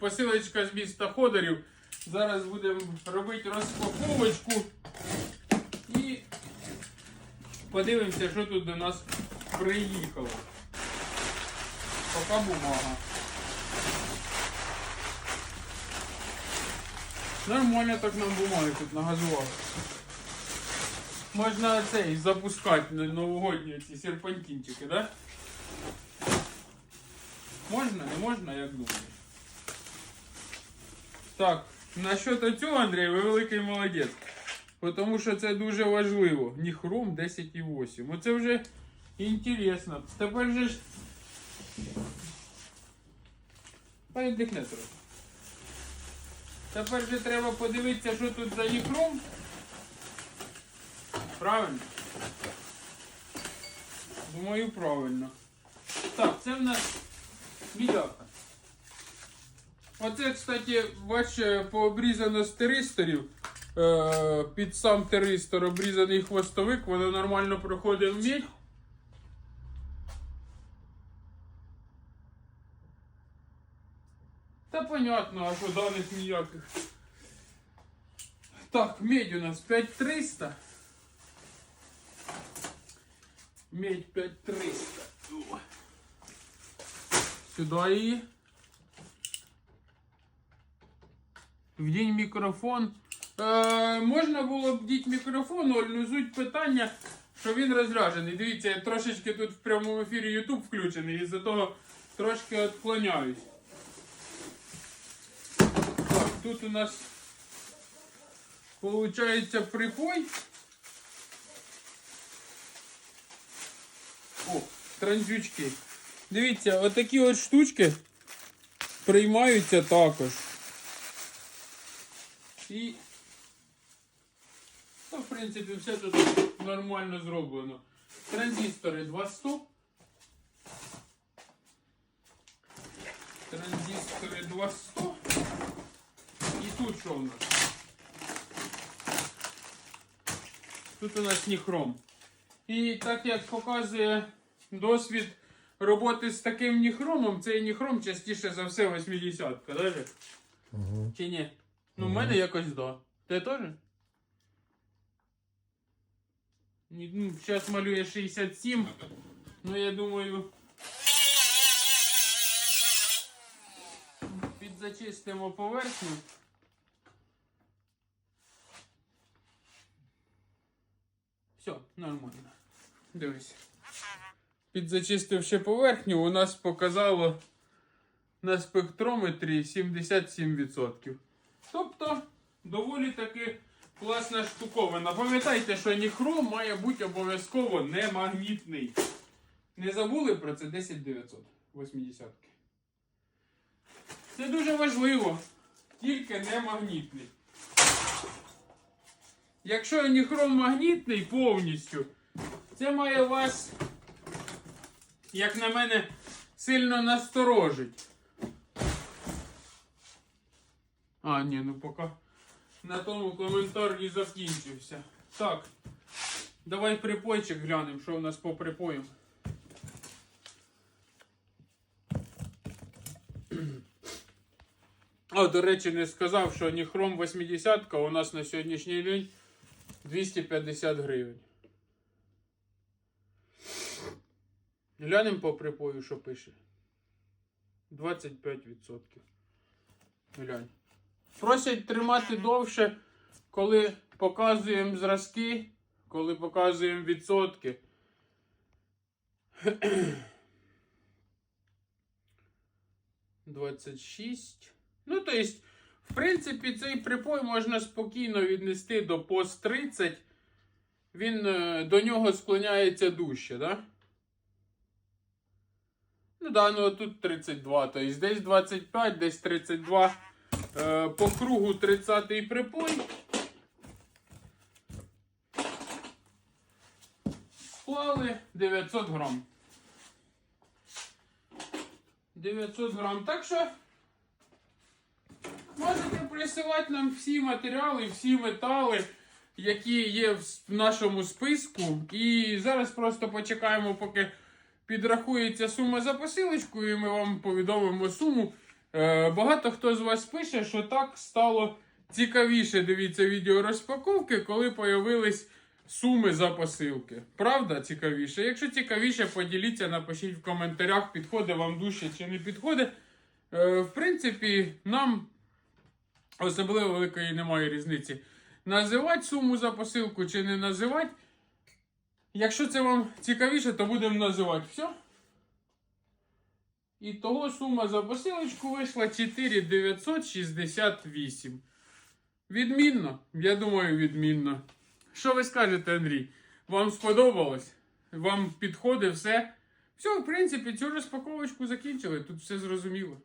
посилочка з міста Ходорів. Зараз будемо робити розпаковочку і подивимося, що тут до нас приїхало. Пока бумага. Нормально так нам бумаги тут нагазували. Можна цей запускати на новогодні ці серпантинчики, да? Можна, не можна, як думаєш? Так, насчет цього, Андрій, ви великий молодець. Тому що це дуже важливо. Ніхром 10,8. Оце вже інтересно. Тепер же ж. Пай дихне трохи. Тепер же треба подивитися, що тут за ніхром. Правильно? Думаю, правильно. Так, це в нас міляка. Оце, кстати, бачите, пообрізано з теристорів. Е, під сам теристор обрізаний хвостовик, воно нормально проходить в мідь. Та понятно, а що даних ніяких. Так, медь у нас 5300. Медь 5300. О. Сюда її. Вдінь мікрофон. Е, можна було б діть мікрофон, але суть питання, що він розряджений. Дивіться, я трошечки тут в прямому ефірі YouTube включений, і за того трошки відклоняюсь. Так, тут у нас получається припой. О, транзючки. Дивіться, отакі от штучки приймаються також. І, ну, в принципі, все тут нормально зроблено. Транзистори 200. Транзистори 200. І тут що у нас? Тут у нас ніхром. І так як показує досвід роботи з таким ніхромом, цей ніхром частіше за все 80-ка, да? Угу. Чи ні? Ну, в мене якось да. Ти теж? Ні, Ну, зараз малює 67. Ну, я думаю. Підзачистимо поверхню. Все, нормально. Дивись. Підзачистивши поверхню, у нас показало на спектрометрі 77%. Тобто, доволі таки класна штуковина. Пам'ятайте, що ніхром має бути обов'язково не магнітний. Не забули про це 10900 80 Це дуже важливо. Тільки не магнітний. Якщо ніхром магнітний повністю, це має вас, як на мене, сильно насторожить. А, ні, ну поки на тому коментар і закінчився. Так. Давай припойчик глянемо, що у нас по припоям. А, до речі, не сказав, що Ніхром 80 у нас на сьогоднішній день 250 гривень. Глянемо по припою, що пише. 25%. Глянь. Просять тримати довше, коли показуємо зразки, коли показуємо відсотки. Двадцять шість. Ну, то есть, в принципі, цей припой можна спокійно віднести до пост 30. Він е, до нього склоняється дужче, да? Ну да, ну тут 32, то есть десь 25, десь 32. Е, по кругу 30-й припой. Склали 900 грам. 900 грам. Так що можете присилати нам всі матеріали, всі метали, які є в нашому списку. І зараз просто почекаємо, поки підрахується сума за посилочку, і ми вам повідомимо суму, Е, багато хто з вас пише, що так стало цікавіше. Дивіться відео розпаковки, коли появились суми за посилки. Правда, цікавіше? Якщо цікавіше, поділіться, напишіть в коментарях, підходить вам дужче чи не підходить. Е, в принципі, нам особливо великої немає різниці. Називати суму за посилку чи не називати. Якщо це вам цікавіше, то будемо називати все. І того сума за посилочку вийшла 4968. Відмінно. Я думаю, відмінно. Що ви скажете, Андрій? Вам сподобалось? Вам підходить все? Все, в принципі, цю розпаковочку закінчили. Тут все зрозуміло.